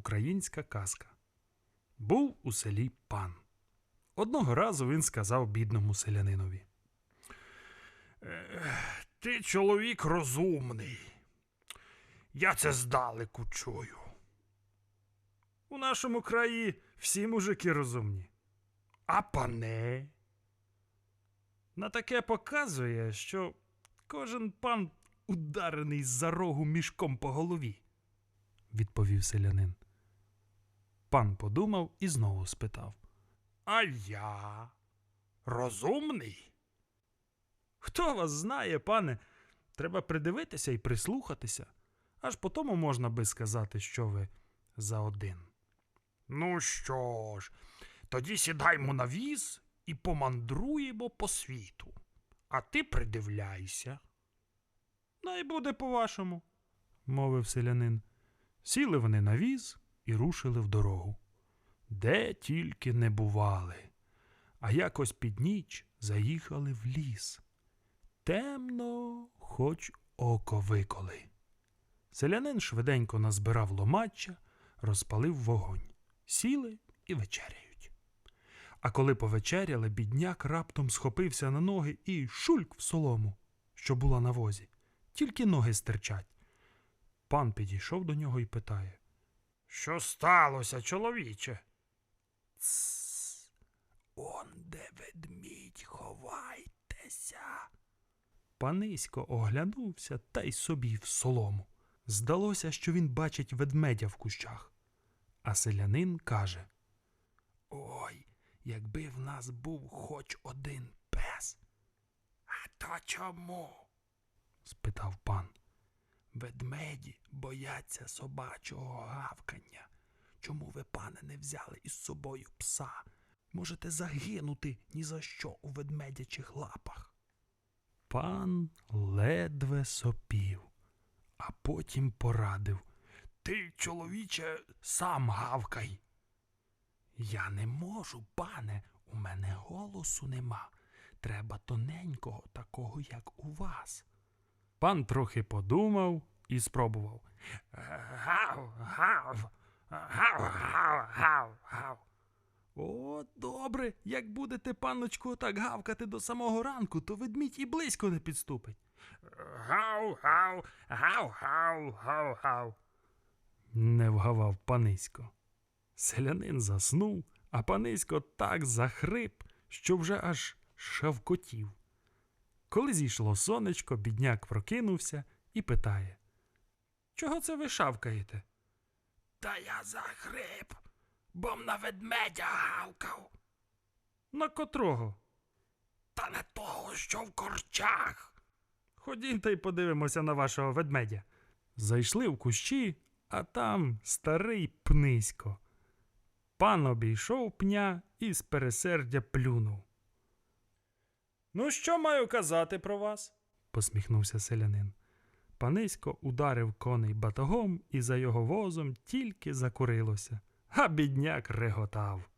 Українська казка. Був у селі пан. Одного разу він сказав бідному селянинові. «Е, Ти чоловік розумний. Я це здалеку чую. У нашому краї всі мужики розумні. А пане. На таке показує, що кожен пан ударений за рогу мішком по голові, відповів селянин. Пан подумав і знову спитав. А я розумний? Хто вас знає, пане? Треба придивитися і прислухатися. Аж по тому можна би сказати, що ви за один. Ну що ж, тоді сідаймо на віз і помандруємо по світу. А ти придивляйся. Най буде по-вашому, мовив селянин. Сіли вони на віз і рушили в дорогу. Де тільки не бували. А якось під ніч заїхали в ліс. Темно, хоч око виколи. Селянин швиденько назбирав ломаччя, розпалив вогонь. Сіли і вечеряють. А коли повечеряли, бідняк раптом схопився на ноги і шульк в солому, що була на возі. Тільки ноги стирчать. Пан підійшов до нього і питає. Що сталося, чоловіче? Тсс, он де ведмідь, ховайтеся. Панисько оглянувся та й собі в солому. Здалося, що він бачить ведмедя в кущах. А селянин каже: Ой, якби в нас був хоч один пес. А то чому? спитав пан. Ведмеді бояться собачого гавкання. Чому ви, пане, не взяли із собою пса? Можете загинути ні за що у ведмедячих лапах. Пан ледве сопів, а потім порадив. Ти, чоловіче, сам гавкай. Я не можу, пане, у мене голосу нема. Треба тоненького, такого, як у вас. Пан трохи подумав і спробував. Гав, гав, гав, гав, гав, гав. О, добре, як будете, панночку, так гавкати до самого ранку, то ведмідь і близько не підступить. Гав, гав, гав, гав, гав, гав. Не вгавав панисько. Селянин заснув, а панисько так захрип, що вже аж шавкотів. Коли зійшло сонечко, бідняк прокинувся і питає. Чого це ви шавкаєте? Та я захрип, бо на ведмедя гавкав. На котрого? Та на того, що в корчах. Ходім та й подивимося на вашого ведмедя. Зайшли в кущі, а там старий пнисько. Пан обійшов пня і з пересердя плюнув. Ну, що маю казати про вас? посміхнувся селянин. Панисько ударив коней батогом, і за його возом тільки закурилося, а бідняк реготав.